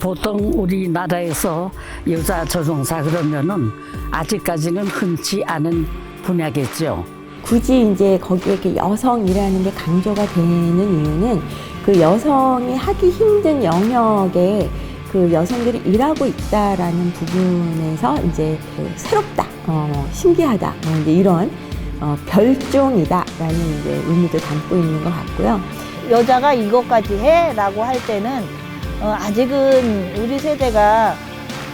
보통 우리나라에서 여자 조종사 그러면은 아직까지는 흔치 않은 분야겠죠. 굳이 이제 거기에 이렇게 여성이라는 게 강조가 되는 이유는 그 여성이 하기 힘든 영역에 그 여성들이 일하고 있다라는 부분에서 이제 그 새롭다, 어, 신기하다, 뭐 이제 이런 어, 별종이다라는 이제 의미도 담고 있는 것 같고요. 여자가 이것까지 해라고 할 때는 어, 아직은 우리 세대가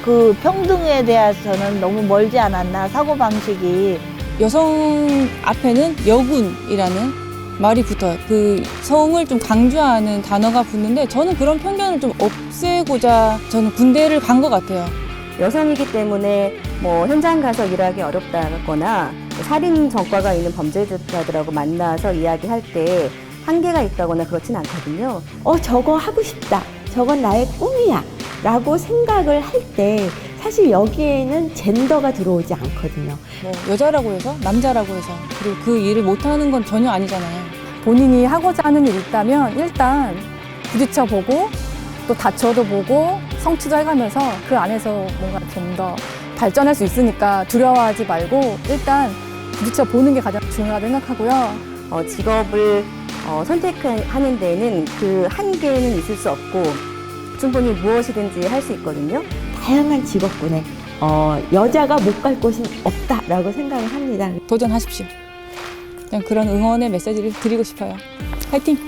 그 평등에 대해서는 너무 멀지 않았나 사고 방식이 여성 앞에는 여군이라는 말이 붙어요. 그 성을 좀 강조하는 단어가 붙는데 저는 그런 편견을 좀 없애고자 저는 군대를 간 것 같아요. 여성이기 때문에 뭐 현장 가서 일하기 어렵다거나 살인 전과가 있는 범죄자들하고 만나서 이야기할 때 한계가 있다거나 그렇진 않거든요. 어, 저거 하고 싶다. 저건 나의 꿈이야. 라고 생각을 할 때 사실 여기에는 젠더가 들어오지 않거든요. 뭐 여자라고 해서 남자라고 해서 그리고 그 일을 못하는 건 전혀 아니잖아요. 본인이 하고자 하는 일이 있다면 일단 부딪혀 보고 또 다쳐도 보고 성취도 해가면서 그 안에서 뭔가 좀 더 발전할 수 있으니까 두려워하지 말고 일단 부딪혀 보는 게 가장 중요하다고 생각하고요. 어, 직업을 어, 선택하는 데에는 그 한계는 있을 수 없고 충분히 무엇이든지 할 수 있거든요. 다양한 직업군에 어, 여자가 못 갈 곳은 없다라고 생각을 합니다. 도전하십시오. 그냥 그런 응원의 메시지를 드리고 싶어요. 화이팅!